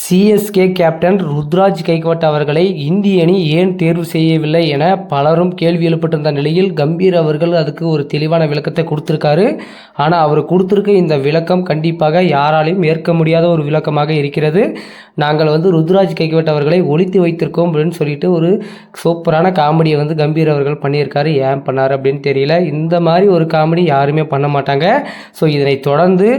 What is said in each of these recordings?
CSK captain Ruturaj Gaikwad அவர்களை இந்திய அணி ஏன் தேர்வு செய்யவில்லை என பலரும் கேள்வி எழுப்பட்டிருந்த நிலையில் கம்பீர் அவர்கள் அதுக்கு ஒரு தெளிவான விளக்கத்தை கொடுத்துருக்காரு. ஆனால் அவர் கொடுத்துருக்க இந்த விளக்கம் கண்டிப்பாக யாராலையும் ஏற்க முடியாத ஒரு விளக்கமாக இருக்கிறது. நாங்கள் வந்து ருத்ராஜ் கைக்வாட் அவர்களை ஒழித்து வைத்திருக்கோம் அப்படின்னு சொல்லிட்டு ஒரு சூப்பரான காமெடியை வந்து கம்பீர் அவர்கள் பண்ணியிருக்காரு. ஏன் பண்ணார் அப்படின்னு தெரியல. இந்த மாதிரி ஒரு காமெடி யாருமே பண்ண மாட்டாங்க. ஸோ இதனை தொடர்ந்து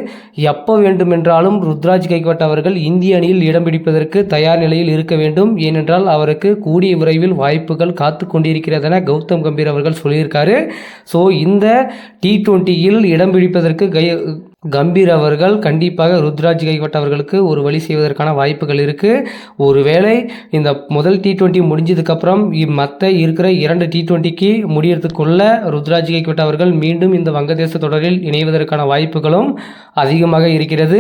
எப்போ வேண்டுமென்றாலும் ருத்ராஜ் கைக்வாட் அவர்கள் இந்திய அணியில் இடம் பிடிப்பதற்கு தயார் நிலையில் இருக்க வேண்டும். ஏனென்றால் அவருக்கு கூடிய விரைவில் வாய்ப்புகள் காத்து கொண்டிருக்கிறதென கௌதம் கம்பீர் அவர்கள் சொல்லியிருக்காரு. ஸோ இந்த டி டுவெண்ட்டியில் இடம் பிடிப்பதற்கு கை கம்பீர் அவர்கள் கண்டிப்பாக ருத்ராஜ் கைகோட் அவர்களுக்கு ஒரு வழி செய்வதற்கான வாய்ப்புகள் இருக்குது ஒருவேளை இந்த முதல் டி டுவெண்ட்டி முடிஞ்சதுக்கப்புறம் மற்ற இருக்கிற இரண்டு டி டுவெண்ட்டிக்கு முடியறதுக்குள்ள ருத்ராஜ் கைகோட் அவர்கள் மீண்டும் இந்த வங்கதேச தொடரில் இணைவதற்கான வாய்ப்புகளும் அதிகமாக இருக்கிறது.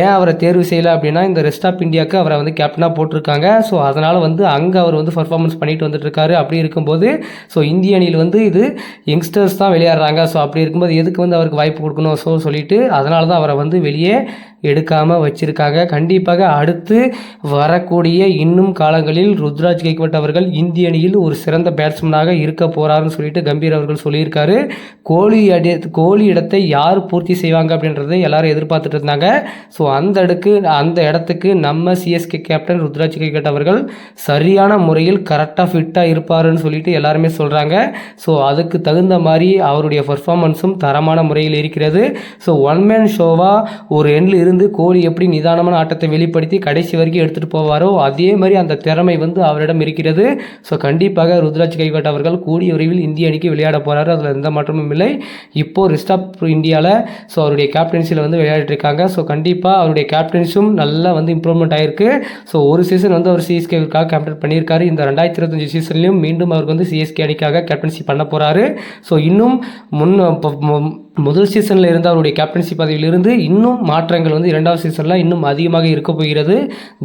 ஏன் அவரை தேர்வு செய்யலை அப்படின்னா இந்த ரெஸ்ட் ஆஃப் இந்தியாவுக்கு அவரை வந்து கேப்டனாக போட்டிருக்காங்க. ஸோ அதனால் வந்து அங்கே அவர் வந்து பர்ஃபார்மன்ஸ் பண்ணிட்டு வந்துட்டுருக்காரு. அப்படி இருக்கும்போது ஸோ இந்திய அணியில் வந்து இது யங்ஸ்டர்ஸ் தான் விளையாடுறாங்க. ஸோ அப்படி இருக்கும்போது எதுக்கு வந்து அவருக்கு வாய்ப்பு கொடுக்கணும்? ஸோ சொல்லிட்டு அதனால தான் அவரை வந்து வெளியே எடுக்காமல் வச்சுருக்காங்க. கண்டிப்பாக அடுத்து வரக்கூடிய இன்னும் காலங்களில் ருத்ராஜ் கைக்வட் அவர்கள் இந்திய அணியில் ஒரு சிறந்த பேட்ஸ்மேனாக இருக்க போகிறாருன்னு சொல்லிட்டு கம்பீர் அவர்கள் சொல்லியிருக்காரு. கோலி அடி கோலி இடத்தை யார் பூர்த்தி செய்வாங்க அப்படின்றத எல்லாரும் எதிர்பார்த்துட்டு இருந்தாங்க. ஸோ அந்த அடுக்கு அந்த இடத்துக்கு நம்ம சிஎஸ்கே கேப்டன் ருத்ராஜ் கைக்வட் அவர்கள் சரியான முறையில் கரெக்டாக ஃபிட்டாக இருப்பாருன்னு சொல்லிட்டு எல்லாருமே சொல்கிறாங்க ஸோ அதுக்கு தகுந்த மாதிரி அவருடைய பர்ஃபார்மன்ஸும் தரமான முறையில் இருக்கிறது. ஸோ ஒன் மேன் ஷோவாக ஒரு எண்ணில் இருந்து கோலி எப்படி நிதானமான ஆட்டத்தை வெளிப்படுத்தி கடைசி வரைக்கும் எடுத்துகிட்டு போவாரோ அதே மாதிரி அந்த திறமை வந்து அவரிடம் இருக்கிறது. ஸோ கண்டிப்பாக ருத்ராஜ் கைகாட் அவர்கள் கூடிய விரைவில் இந்திய அணிக்கு விளையாட போகிறாரு அதில் எந்த மாற்றமும் இல்லை. இப்போது ரிஸ்ட் ஆஃப் இந்தியாவில் ஸோ அவருடைய கேப்டன்சியில் வந்து விளையாடிட்டு இருக்காங்க. ஸோ கண்டிப்பாக அவருடைய கேப்டன்ஸும் நல்லா வந்து இம்ப்ரூவ்மெண்ட் ஆயிருக்கு. ஸோ ஒரு சீசன் வந்து அவர் சிஎஸ்கேவுக்காக கேப்டன் பண்ணியிருக்காரு. இந்த ரெண்டாயிரத்தி இருபத்தஞ்சு சீசன்லையும் மீண்டும் அவருக்கு வந்து சிஎஸ்கே அணிக்காக கேப்டன்சி பண்ண போகிறாரு ஸோ இன்னும் முன் முதல் சீசனில் இருந்து அவருடைய கேப்டன்சி பதவியிலிருந்து இன்னும் மாற்றங்கள் வந்து இரண்டாவது சீசனில் இன்னும் அதிகமாக இருக்க போகிறது.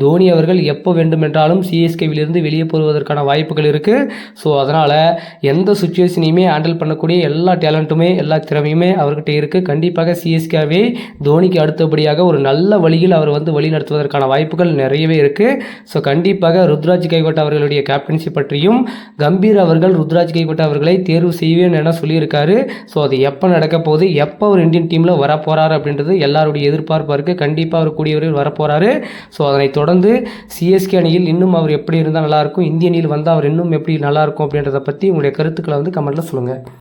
தோனி அவர்கள் எப்போ வேண்டுமென்றாலும் சிஎஸ்கேவிலிருந்து வெளியே போவதற்கான வாய்ப்புகள் இருக்குது ஸோ அதனால் எந்த சுச்சுவேஷனையுமே ஹேண்டில் பண்ணக்கூடிய எல்லா டேலண்ட்டுமே எல்லா திறமையுமே அவர்கிட்ட இருக்குது கண்டிப்பாக சிஎஸ்கேவே தோனிக்கு அடுத்தபடியாக ஒரு நல்ல வழியில் அவர் வந்து வழி நடத்துவதற்கான வாய்ப்புகள் நிறையவே இருக்குது ஸோ கண்டிப்பாக ருத்ராஜ் கைகோட்ட அவர்களுடைய கேப்டன்சி பற்றியும் கம்பீர் அவர்கள் ருத்ராஜ் கைகோட்ட அவர்களை தேர்வு செய்வேன் என சொல்லியிருக்காரு. ஸோ அது எப்போ நடக்க போகுது? எப்போ ஒரு இந்தியன் டீமில் வரப்போ போகிறாரு அப்படின்றது எல்லாருடைய எதிர்பார்ப்பாக இருக்குது கண்டிப்பாக அவர் கூடியவர்கள் வரப்போகிறாரு ஸோ அதனை தொடர்ந்து சிஎஸ்கே அணியில் இன்னும் அவர் எப்படி இருந்தால் நல்லாயிருக்கும் இந்திய அணியில் வந்தால் அவர் இன்னும் எப்படி நல்லாயிருக்கும் அப்படின்றத பற்றி உங்களுடைய கருத்துக்களை வந்து கமெண்ட்டில் சொல்லுங்கள்